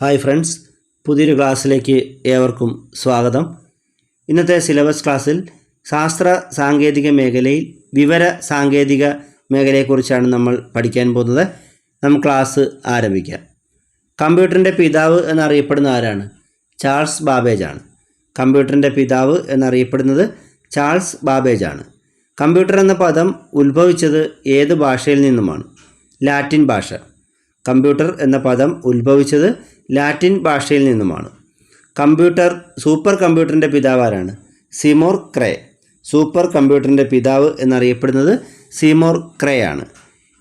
Hi friends പുതിയൊരു ക്ലാസ്സിലേക്ക് ഏവർക്കും സ്വാഗതം. ഇന്നത്തെ സിലബസ് ക്ലാസ്സിൽ ശാസ്ത്ര സാങ്കേതിക മേഖലയിൽ വിവര സാങ്കേതിക മേഖലയെക്കുറിച്ചാണ് നമ്മൾ പഠിക്കാൻ പോകുന്നത്. നമുക്ക് ക്ലാസ് ആരംഭിക്കാം. കമ്പ്യൂട്ടറിന്റെ പിതാവ് എന്നറിയപ്പെടുന്ന ആരാണ്? ചാൾസ് ബാബേജ് ആണ് കമ്പ്യൂട്ടറിന്റെ പിതാവ് എന്നറിയപ്പെടുന്നത് ചാൾസ് ബാബേജ് ആണ് കമ്പ്യൂട്ടർ എന്ന പദം ഉത്ഭവിച്ചത് ഏത് ഭാഷയിൽ നിന്നുമാണ്? ലാറ്റിൻ ഭാഷ. കമ്പ്യൂട്ടർ എന്ന പദം ഉത്ഭവിച്ചത് ലാറ്റിൻ ഭാഷയിൽ നിന്നുമാണ്. കമ്പ്യൂട്ടർ സൂപ്പർ കമ്പ്യൂട്ടറിന്റെ പിതാവ് ആരാണ്? സിമോർ ക്രേ. സൂപ്പർ കമ്പ്യൂട്ടറിന്റെ പിതാവ് എന്നറിയപ്പെടുന്നത് സിമോർ ക്രേ ആണ്.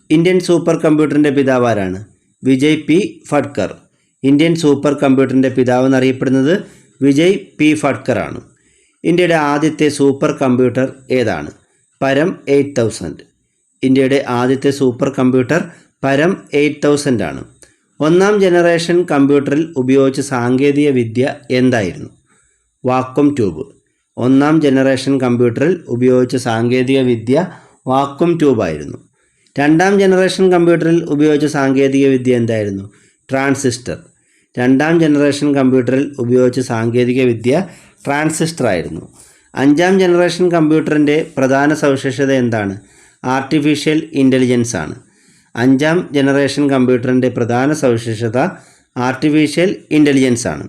ഇന്ത്യൻ സൂപ്പർ കമ്പ്യൂട്ടറിന്റെ പിതാവ് ആരാണ്? Vijay P Bhatkar. Indian super കമ്പ്യൂട്ടറിന്റെ പിതാവ് എന്നറിയപ്പെടുന്നത് വിജയ് പി ഫഡ്കർ ആണ്. ഇന്ത്യയുടെ ആദ്യത്തെ സൂപ്പർ കമ്പ്യൂട്ടർ ഏതാണ്? പരം എയ്റ്റ് തൗസൻഡ്. ഇന്ത്യയുടെ ആദ്യത്തെ super computer Param eight thousand ആണ്. ഒന്നാം ജനറേഷൻ കമ്പ്യൂട്ടറിൽ ഉപയോഗിച്ച സാങ്കേതിക വിദ്യ എന്തായിരുന്നു? Vacuum tube. ഒന്നാം ജനറേഷൻ കമ്പ്യൂട്ടറിൽ ഉപയോഗിച്ച സാങ്കേതിക വിദ്യ വാക്വം ട്യൂബായിരുന്നു. രണ്ടാം ജനറേഷൻ കമ്പ്യൂട്ടറിൽ ഉപയോഗിച്ച സാങ്കേതിക വിദ്യ എന്തായിരുന്നു? ട്രാൻസിസ്റ്റർ. രണ്ടാം ജനറേഷൻ കമ്പ്യൂട്ടറിൽ ഉപയോഗിച്ച സാങ്കേതിക വിദ്യ ട്രാൻസിസ്റ്റർ ആയിരുന്നു അഞ്ചാം ജനറേഷൻ കമ്പ്യൂട്ടറിന്റെ പ്രധാന സവിശേഷത എന്താണ്? ആർട്ടിഫിഷ്യൽ ഇന്റലിജൻസ് ആണ് അഞ്ചാം ജനറേഷൻ കമ്പ്യൂട്ടറിന്റെ പ്രധാന സവിശേഷത ആർട്ടിഫിഷ്യൽ ഇന്റലിജൻസ് ആണ്.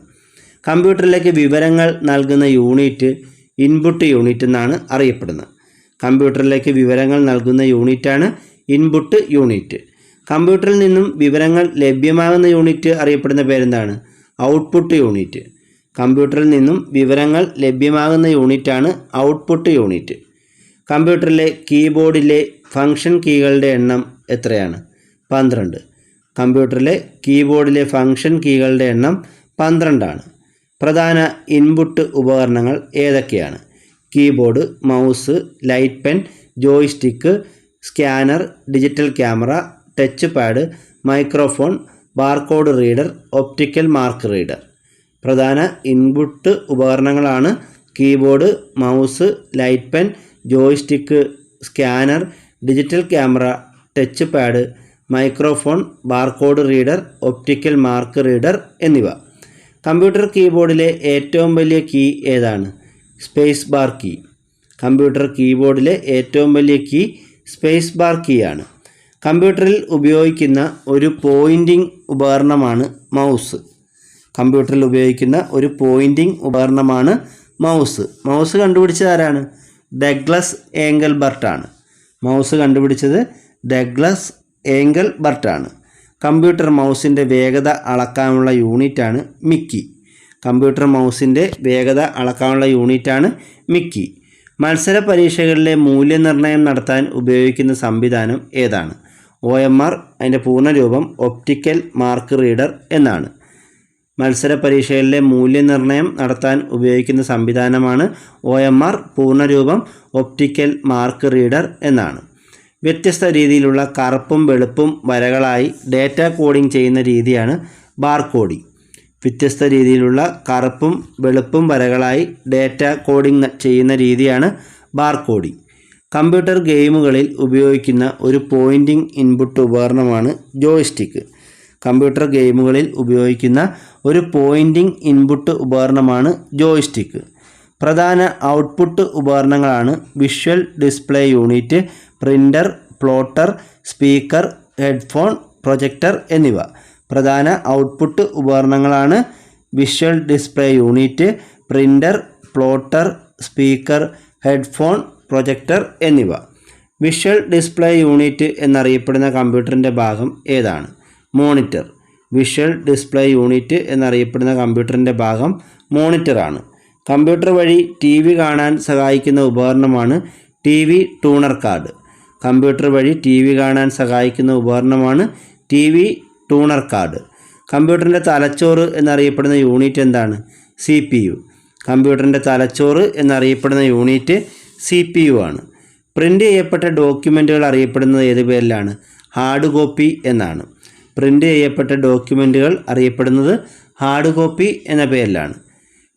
കമ്പ്യൂട്ടറിലേക്ക് വിവരങ്ങൾ നൽകുന്ന യൂണിറ്റ് ഇൻപുട്ട് യൂണിറ്റ് എന്നാണ് അറിയപ്പെടുന്നത്. കമ്പ്യൂട്ടറിലേക്ക് വിവരങ്ങൾ നൽകുന്ന യൂണിറ്റാണ് ഇൻപുട്ട് യൂണിറ്റ് കമ്പ്യൂട്ടറിൽ നിന്നും വിവരങ്ങൾ ലഭ്യമാകുന്ന യൂണിറ്റ് അറിയപ്പെടുന്ന പേരെന്താണ്? ഔട്ട്പുട്ട് യൂണിറ്റ് കമ്പ്യൂട്ടറിൽ നിന്നും വിവരങ്ങൾ ലഭ്യമാകുന്ന യൂണിറ്റാണ് ഔട്ട്പുട്ട് യൂണിറ്റ് കമ്പ്യൂട്ടറിലെ കീബോർഡിലെ ഫംഗ്ഷൻ കീകളുടെ എണ്ണം എത്രയാണ്? പന്ത്രണ്ട്. കമ്പ്യൂട്ടറിലെ കീബോർഡിലെ ഫംഗ്ഷൻ കീകളുടെ എണ്ണം പന്ത്രണ്ടാണ്. പ്രധാന ഇൻപുട്ട് ഉപകരണങ്ങൾ ഏതൊക്കെയാണ്? Keyboard mouse light pen joystick scanner digital camera touch pad microphone barcode reader optical mark reader. പ്രധാന ഇൻപുട്ട് ഉപകരണങ്ങളാണ് keyboard mouse light pen joystick scanner digital camera touch pad microphone barcode reader optical mark reader എന്നിവ. Computer കീബോർഡിലെ ഏറ്റവും വലിയ key ഏതാണ്? Space bar key. Computer കീബോർഡിലെ ഏറ്റവും വലിയ കീ സ്പേസ് ബാർ കീ ആണ്. കമ്പ്യൂട്ടറിൽ ഉപയോഗിക്കുന്ന ഒരു പോയിന്റിംഗ് ഉപകരണമാണ് മൗസ്. കമ്പ്യൂട്ടറിൽ ഉപയോഗിക്കുന്ന ഒരു പോയിന്റിംഗ് ഉപകരണമാണ് മൗസ്. മൗസ് കണ്ടുപിടിച്ചത് ആരാണ്? ഡഗ്ലസ് ഏങ്കൽ ബർട്ടാണ് മൗസ് കണ്ടുപിടിച്ചത് ഡഗ്ലസ് ഏങ്കൽ ബർട്ടാണ്. കമ്പ്യൂട്ടർ മൗസിന്റെ വേഗത അളക്കാനുള്ള യൂണിറ്റാണ് മിക്കി. കമ്പ്യൂട്ടർ മൗസിന്റെ വേഗത അളക്കാനുള്ള യൂണിറ്റാണ് മിക്കി. മത്സര പരീക്ഷകളിലെ മൂല്യനിർണയം നടത്താൻ ഉപയോഗിക്കുന്ന സംവിധാനം ഏതാണ്? ഒ എം ആർ അതിന്റെ പൂർണരൂപം ഒപ്റ്റിക്കൽ മാർക്ക് റീഡർ എന്നാണ്. മത്സര പരീക്ഷകളിലെ മൂല്യനിർണയം നടത്താൻ ഉപയോഗിക്കുന്ന സംവിധാനമാണ് ഒ എം ആർ പൂർണരൂപം ഒപ്റ്റിക്കൽ മാർക്ക് റീഡർ എന്നാണ്. വ്യത്യസ്ത രീതിയിലുള്ള കറുപ്പും വെളുപ്പും വരകളായി ഡേറ്റ കോഡിംഗ് ചെയ്യുന്ന രീതിയാണ് ബാർ വ്യത്യസ്ത രീതിയിലുള്ള കറുപ്പും വെളുപ്പും വരകളായി ഡേറ്റ കോഡിംഗ് ചെയ്യുന്ന രീതിയാണ് ബാർ കമ്പ്യൂട്ടർ ഗെയിമുകളിൽ ഉപയോഗിക്കുന്ന ഒരു പോയിന്റിംഗ് ഇൻപുട്ട് ഉപകരണമാണ് ജോയ്സ്റ്റിക്ക്. കമ്പ്യൂട്ടർ ഗെയിമുകളിൽ ഉപയോഗിക്കുന്ന ഒരു പോയിന്റിംഗ് ഇൻപുട്ട് ഉപകരണമാണ് ജോയ്സ്റ്റിക്ക്. പ്രധാന ഔട്ട്പുട്ട് ഉപകരണങ്ങളാണ് visual display unit printer plotter speaker headphone projector എന്നിവ. പ്രധാന ഔട്ട്പുട്ട് ഉപകരണങ്ങളാണ് visual display unit printer plotter speaker headphone projector എന്നിവ. വിഷ്വൽ ഡിസ്പ്ലേ യൂണിറ്റ് എന്നറിയപ്പെടുന്ന കമ്പ്യൂട്ടറിന്റെ ഭാഗം ഏതാണ്? മോണിറ്റർ വിഷ്വൽ ഡിസ്പ്ലേ യൂണിറ്റ് എന്നറിയപ്പെടുന്ന കമ്പ്യൂട്ടറിന്റെ ഭാഗം മോണിറ്ററാണ് കമ്പ്യൂട്ടർ വഴി ടി വി കാണാൻ സഹായിക്കുന്ന ഉപകരണമാണ് T V tuner card. Computer വഴി ടി വി കാണാൻ സഹായിക്കുന്ന ഉപകരണമാണ് ടി വി ടൂണർ കാർഡ്. കമ്പ്യൂട്ടറിന്റെ തലച്ചോറ് എന്നറിയപ്പെടുന്ന യൂണിറ്റ് എന്താണ്? C P U. കമ്പ്യൂട്ടറിന്റെ തലച്ചോറ് എന്നറിയപ്പെടുന്ന യൂണിറ്റ് സി പി യു ആണ്. പ്രിന്റ് ചെയ്യപ്പെട്ട ഡോക്യുമെന്റുകൾ അറിയപ്പെടുന്നത് ഏത് പേരിലാണ്? ഹാർഡ് കോപ്പി എന്നാണ്. പ്രിന്റ് ചെയ്യപ്പെട്ട ഡോക്യുമെന്റുകൾ അറിയപ്പെടുന്നത് ഹാർഡ് കോപ്പി എന്ന പേരിലാണ്.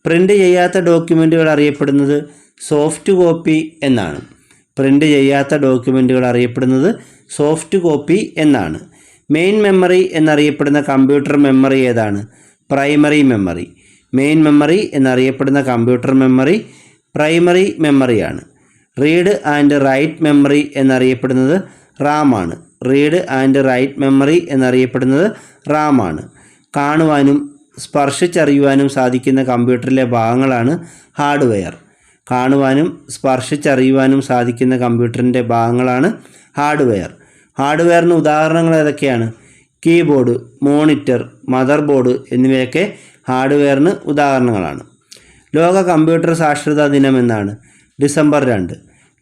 പ്രിന്റ് ചെയ്യാത്ത ഡോക്യുമെന്റുകൾ അറിയപ്പെടുന്നത് സോഫ്റ്റ് കോപ്പി എന്നാണ്. പ്രിന്റ് ചെയ്യാത്ത ഡോക്യുമെന്റുകൾ അറിയപ്പെടുന്നത് സോഫ്റ്റ് കോപ്പി എന്നാണ്. മെയിൻ മെമ്മറി എന്നറിയപ്പെടുന്ന കമ്പ്യൂട്ടർ മെമ്മറി ഏതാണ്? Primary memory. മെയിൻ മെമ്മറി എന്നറിയപ്പെടുന്ന കമ്പ്യൂട്ടർ മെമ്മറി പ്രൈമറി മെമ്മറിയാണ്. റീഡ് ആൻഡ് റൈറ്റ് മെമ്മറി എന്നറിയപ്പെടുന്നത് റാമാണ്. റീഡ് ആൻഡ് റൈറ്റ് മെമ്മറി എന്നറിയപ്പെടുന്നത് റാമാണ്. കാണുവാനും സ്പർശിച്ചറിയുവാനും സാധിക്കുന്ന കമ്പ്യൂട്ടറിലെ ഭാഗങ്ങളാണ് ഹാർഡ്വെയർ. കാണുവാനും സ്പർശിച്ചറിയുവാനും സാധിക്കുന്ന കമ്പ്യൂട്ടറിന്റെ ഭാഗങ്ങളാണ് ഹാർഡ്വെയർ. ഹാർഡ്വെയറിന് ഉദാഹരണങ്ങൾ ഏതൊക്കെയാണ്? കീബോർഡ് മോണിറ്റർ മദർ ബോർഡ് എന്നിവയൊക്കെ ഹാർഡ്വെയറിന് ഉദാഹരണങ്ങളാണ്. ലോക കമ്പ്യൂട്ടർ സാക്ഷരതാ ദിനം എന്നാണ്. ഡിസംബർ രണ്ട്.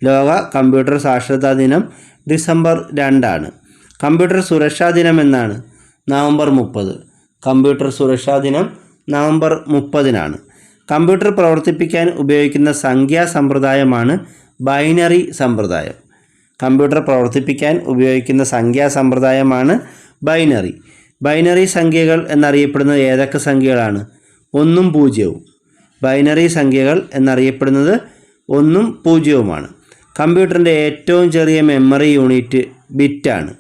ലോക കമ്പ്യൂട്ടർ സാക്ഷരതാ ദിനം ഡിസംബർ രണ്ടാണ്. കമ്പ്യൂട്ടർ സുരക്ഷാ ദിനം എന്നാണ്. നവംബർ മുപ്പത്. കമ്പ്യൂട്ടർ സുരക്ഷാ ദിനം നവംബർ മുപ്പതിനാണ്. കമ്പ്യൂട്ടർ പ്രവർത്തിപ്പിക്കാൻ ഉപയോഗിക്കുന്ന സംഖ്യാ സമ്പ്രദായമാണ് ബൈനറി സമ്പ്രദായം. കമ്പ്യൂട്ടർ പ്രവർത്തിപ്പിക്കാൻ ഉപയോഗിക്കുന്ന സംഖ്യാ സമ്പ്രദായമാണ് ബൈനറി. ബൈനറി സംഖ്യകൾ എന്നറിയപ്പെടുന്നത് ഏതൊക്കെ സംഖ്യകളാണ്? ഒന്നും പൂജ്യവും. ബൈനറി സംഖ്യകൾ എന്നറിയപ്പെടുന്നത് ഒന്നും പൂജ്യവുമാണ്. കമ്പ്യൂട്ടറിന്റെ ഏറ്റവും ചെറിയ മെമ്മറി യൂണിറ്റ് ബിറ്റാണ്.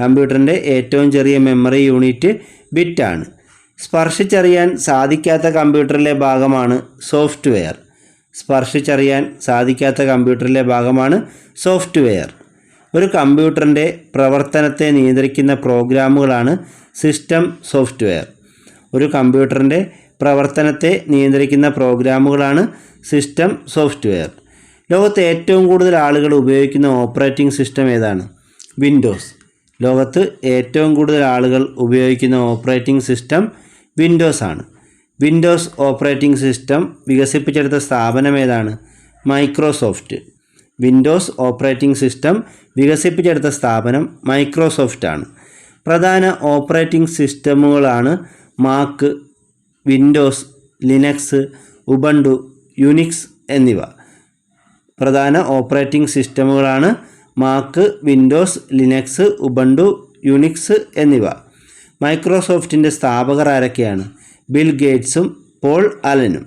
കമ്പ്യൂട്ടറിന്റെ ഏറ്റവും ചെറിയ മെമ്മറി യൂണിറ്റ് ബിറ്റാണ്. സ്പർശിച്ചറിയാൻ സാധിക്കാത്ത കമ്പ്യൂട്ടറിലെ ഭാഗമാണ് സോഫ്റ്റ്വെയർ. സ്പർശിച്ചറിയാൻ സാധിക്കാത്ത കമ്പ്യൂട്ടറിലെ ഭാഗമാണ് സോഫ്റ്റ്വെയർ. ഒരു കമ്പ്യൂട്ടറിന്റെ പ്രവർത്തനത്തെ നിയന്ത്രിക്കുന്ന പ്രോഗ്രാമുകളാണ് സിസ്റ്റം സോഫ്റ്റ്വെയർ. ഒരു കമ്പ്യൂട്ടറിന്റെ പ്രവർത്തനത്തെ നിയന്ത്രിക്കുന്ന പ്രോഗ്രാമുകളാണ് സിസ്റ്റം സോഫ്റ്റ്വെയർ. ലോകത്ത് ഏറ്റവും കൂടുതൽ ആളുകൾ ഉപയോഗിക്കുന്ന ഓപ്പറേറ്റിംഗ് സിസ്റ്റം ഏതാണ്? വിൻഡോസ്. ലോകത്ത് ഏറ്റവും കൂടുതൽ ആളുകൾ ഉപയോഗിക്കുന്ന ഓപ്പറേറ്റിംഗ് സിസ്റ്റം വിൻഡോസ് ആണ്. വിൻഡോസ് ഓപ്പറേറ്റിംഗ് സിസ്റ്റം വികസിപ്പിച്ചെടുത്ത സ്ഥാപനം ഏതാണ്? മൈക്രോസോഫ്റ്റ് വിൻഡോസ് ഓപ്പറേറ്റിംഗ് സിസ്റ്റം വികസിപ്പിച്ചെടുത്ത സ്ഥാപനം മൈക്രോസോഫ്റ്റ് ആണ്. പ്രധാന operating സിസ്റ്റമുകളാണ് Mac Windows Linux Ubuntu Unix എന്നിവ. പ്രധാന operating സിസ്റ്റമുകളാണ് Mac Windows Linux Ubuntu Unix എന്നിവ. മൈക്രോസോഫ്റ്റിന്റെ സ്ഥാപകർ ആരൊക്കെയാണ്? ബിൽ ഗേറ്റ്സും പോൾ അലനും.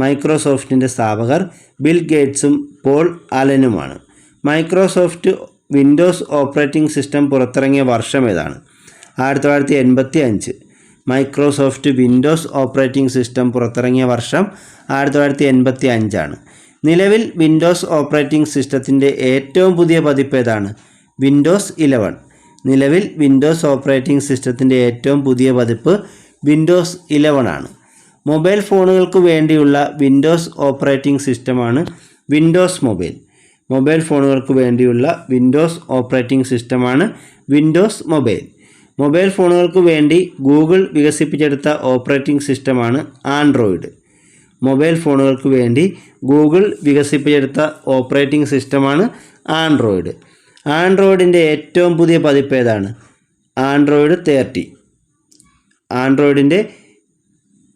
മൈക്രോസോഫ്റ്റിന്റെ സ്ഥാപകർ ബിൽ ഗേറ്റ്സും പോൾ അലനുമാണ്. മൈക്രോസോഫ്റ്റ് വിൻഡോസ് ഓപ്പറേറ്റിംഗ് സിസ്റ്റം പുറത്തിറങ്ങിയ വർഷം ഏതാണ്? ആയിരത്തി തൊള്ളായിരത്തി എൺപത്തി അഞ്ച് മൈക്രോസോഫ്റ്റ് വിൻഡോസ് ഓപ്പറേറ്റിംഗ് സിസ്റ്റം പുറത്തിറങ്ങിയ വർഷം ആയിരത്തി തൊള്ളായിരത്തി എൺപത്തി അഞ്ചാണ് നിലവിൽ വിൻഡോസ് ഓപ്പറേറ്റിംഗ് സിസ്റ്റത്തിന്റെ ഏറ്റവും പുതിയ പതിപ്പ് ഏതാണ്? വിൻഡോസ് ഇലവൻ നിലവിൽ വിൻഡോസ് ഓപ്പറേറ്റിംഗ് സിസ്റ്റത്തിന്റെ ഏറ്റവും പുതിയ പതിപ്പ് വിൻഡോസ് ഇലവൻ ആണ്. മൊബൈൽ ഫോണുകൾക്ക് വേണ്ടിയുള്ള വിൻഡോസ് ഓപ്പറേറ്റിംഗ് സിസ്റ്റമാണ് വിൻഡോസ് മൊബൈൽ മൊബൈൽ ഫോണുകൾക്ക് വേണ്ടിയുള്ള വിൻഡോസ് ഓപ്പറേറ്റിംഗ് സിസ്റ്റമാണ് വിൻഡോസ് മൊബൈൽ മൊബൈൽ ഫോണുകൾക്ക് വേണ്ടി ഗൂഗിൾ വികസിപ്പിച്ചെടുത്ത ഓപ്പറേറ്റിംഗ് സിസ്റ്റമാണ് ആൻഡ്രോയിഡ് മൊബൈൽ ഫോണുകൾക്ക് വേണ്ടി ഗൂഗിൾ വികസിപ്പിച്ചെടുത്ത ഓപ്പറേറ്റിംഗ് സിസ്റ്റമാണ് ആൻഡ്രോയിഡ്. ആൻഡ്രോയിഡിന്റെ ഏറ്റവും പുതിയ പതിപ്പ് ഏതാണ്? Android thirty. ആൻഡ്രോയിഡിന്റെ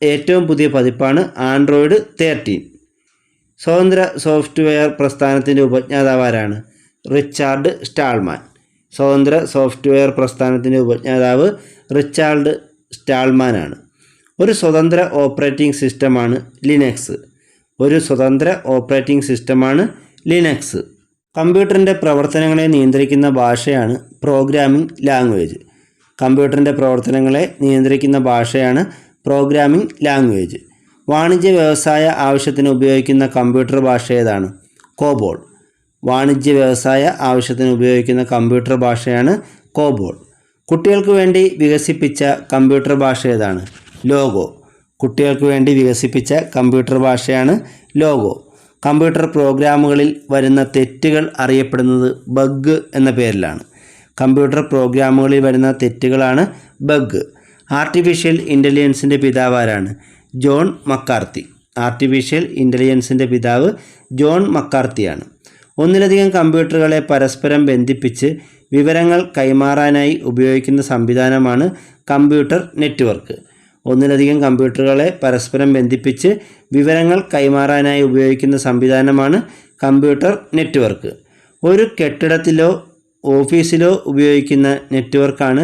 ഏറ്റവും പുതിയ പതിപ്പാണ് ആൻഡ്രോയിഡ് തേർട്ടീൻ. സ്വതന്ത്ര സോഫ്റ്റ്വെയർ പ്രസ്ഥാനത്തിന്റെ ഉപജ്ഞാതാവാരാണ് റിച്ചാർഡ് സ്റ്റാൾമാൻ. സ്വതന്ത്ര സോഫ്റ്റ്വെയർ പ്രസ്ഥാനത്തിന്റെ ഉപജ്ഞാതാവ് റിച്ചാർഡ് സ്റ്റാൾമാനാണ്. ഒരു സ്വതന്ത്ര ഓപ്പറേറ്റിംഗ് സിസ്റ്റമാണ് ലിനക്സ്. ഒരു സ്വതന്ത്ര ഓപ്പറേറ്റിംഗ് സിസ്റ്റമാണ് ലിനക്സ്. കമ്പ്യൂട്ടറിന്റെ പ്രവർത്തനങ്ങളെ നിയന്ത്രിക്കുന്ന ഭാഷയാണ് പ്രോഗ്രാമിംഗ് ലാംഗ്വേജ്. കമ്പ്യൂട്ടറിന്റെ പ്രവർത്തനങ്ങളെ നിയന്ത്രിക്കുന്ന ഭാഷയാണ് പ്രോഗ്രാമിംഗ് ലാംഗ്വേജ്. വാണിജ്യ വ്യവസായ ആവശ്യത്തിന് ഉപയോഗിക്കുന്ന കമ്പ്യൂട്ടർ ഭാഷ ഏതാണ്? കോബോൾ. വാണിജ്യ വ്യവസായ ആവശ്യത്തിന് ഉപയോഗിക്കുന്ന കമ്പ്യൂട്ടർ ഭാഷയാണ് കോബോൾ. കുട്ടികൾക്ക് വേണ്ടി വികസിപ്പിച്ച കമ്പ്യൂട്ടർ ഭാഷ ഏതാണ്? ലോഗോ. കുട്ടികൾക്ക് വേണ്ടി വികസിപ്പിച്ച കമ്പ്യൂട്ടർ ഭാഷയാണ് ലോഗോ. കമ്പ്യൂട്ടർ പ്രോഗ്രാമുകളിൽ വരുന്ന തെറ്റുകൾ അറിയപ്പെടുന്നത് ബഗ് എന്ന പേരിലാണ്. കമ്പ്യൂട്ടർ പ്രോഗ്രാമുകളിൽ വരുന്ന തെറ്റുകളാണ് ബഗ്. ആർട്ടിഫിഷ്യൽ ഇന്റലിജൻസിന്റെ പിതാവാരാണ് ജോൺ മക്കാർത്തി. ആർട്ടിഫിഷ്യൽ ഇന്റലിജൻസിന്റെ പിതാവ് ജോൺ മക്കാർത്തിയാണ്. ഒന്നിലധികം കമ്പ്യൂട്ടറുകളെ പരസ്പരം ബന്ധിപ്പിച്ച് വിവരങ്ങൾ കൈമാറാനായി ഉപയോഗിക്കുന്ന സംവിധാനമാണ് കമ്പ്യൂട്ടർ നെറ്റ്വർക്ക്. ഒന്നിലധികം കമ്പ്യൂട്ടറുകളെ പരസ്പരം ബന്ധിപ്പിച്ച് വിവരങ്ങൾ കൈമാറാനായി ഉപയോഗിക്കുന്ന സംവിധാനമാണ് കമ്പ്യൂട്ടർ നെറ്റ്വർക്ക്. ഒരു കെട്ടിടത്തിലോ ഓഫീസിലോ ഉപയോഗിക്കുന്ന നെറ്റ്വർക്കാണ്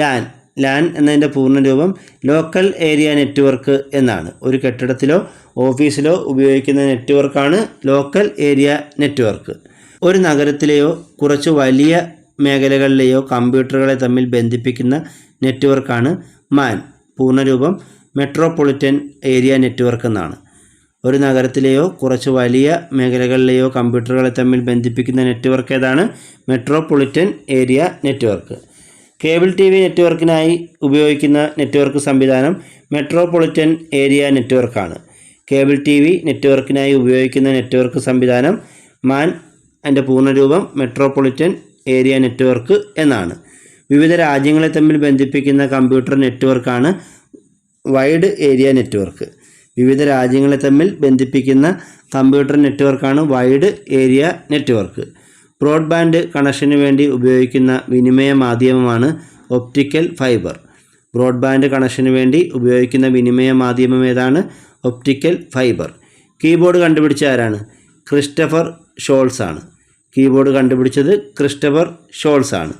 ലാൻ. ലാൻ എന്നതിന്റെ പൂർണരൂപം ലോക്കൽ ഏരിയ നെറ്റ്വർക്ക് എന്നാണ്. ഒരു കെട്ടിടത്തിലോ ഓഫീസിലോ ഉപയോഗിക്കുന്ന നെറ്റ്വർക്കാണ് ലോക്കൽ ഏരിയ നെറ്റ്വർക്ക്. ഒരു നഗരത്തിലെയോ കുറച്ച് വലിയ മേഖലകളിലെയോ കമ്പ്യൂട്ടറുകളെ തമ്മിൽ ബന്ധിപ്പിക്കുന്ന നെറ്റ്വർക്കാണ് മാൻ. പൂർണരൂപം മെട്രോപൊളിറ്റൻ ഏരിയ നെറ്റ്വർക്ക് എന്നാണ്. ഒരു നഗരത്തിലെയോ കുറച്ച് വലിയ മേഖലകളിലെയോ കമ്പ്യൂട്ടറുകളെ തമ്മിൽ ബന്ധിപ്പിക്കുന്ന നെറ്റ്വർക്ക് ഏതാണ്? Metropolitan area network cable T V നെറ്റ്വർക്കിനായി ഉപയോഗിക്കുന്ന നെറ്റ്വർക്ക് സംവിധാനം മെട്രോപൊളിറ്റൻ ഏരിയ നെറ്റ്വർക്കാണ് കേബിൾ ടി വി നെറ്റ്വർക്കിനായി ഉപയോഗിക്കുന്ന നെറ്റ്വർക്ക് സംവിധാനം മാൻ അതിന്റെ പൂർണരൂപം മെട്രോപൊളിറ്റൻ ഏരിയ നെറ്റ്വർക്ക് എന്നാണ്. വിവിധ രാജ്യങ്ങളെ തമ്മിൽ ബന്ധിപ്പിക്കുന്ന കമ്പ്യൂട്ടർ നെറ്റ്വർക്കാണ് വൈഡ് ഏരിയ നെറ്റ്വർക്ക്. വിവിധ രാജ്യങ്ങളെ തമ്മിൽ ബന്ധിപ്പിക്കുന്ന കമ്പ്യൂട്ടർ നെറ്റ്വർക്കാണ് വൈഡ് ഏരിയ നെറ്റ്വർക്ക്. ബ്രോഡ്ബാൻഡ് കണക്ഷന് വേണ്ടി ഉപയോഗിക്കുന്ന വിനിമയ മാധ്യമമാണ് ഒപ്റ്റിക്കൽ ഫൈബർ. ബ്രോഡ്ബാൻഡ് കണക്ഷന് വേണ്ടി ഉപയോഗിക്കുന്ന വിനിമയ മാധ്യമം ഏതാണ്? Optical fibre. കീബോർഡ് കണ്ടുപിടിച്ച ആരാണ്? ക്രിസ്റ്റഫർ ഷോൾസ് ആണ് കീബോർഡ് കണ്ടുപിടിച്ചത് ക്രിസ്റ്റഫർ ഷോൾസ് ആണ്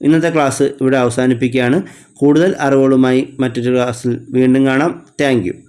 ഇന്നത്തെ ക്ലാസ് ഇവിടെ അവസാനിപ്പിക്കുകയാണ്. കൂടുതൽ അറിവുകളുമായി മറ്റൊരു ക്ലാസ്സിൽ വീണ്ടും കാണാം. താങ്ക്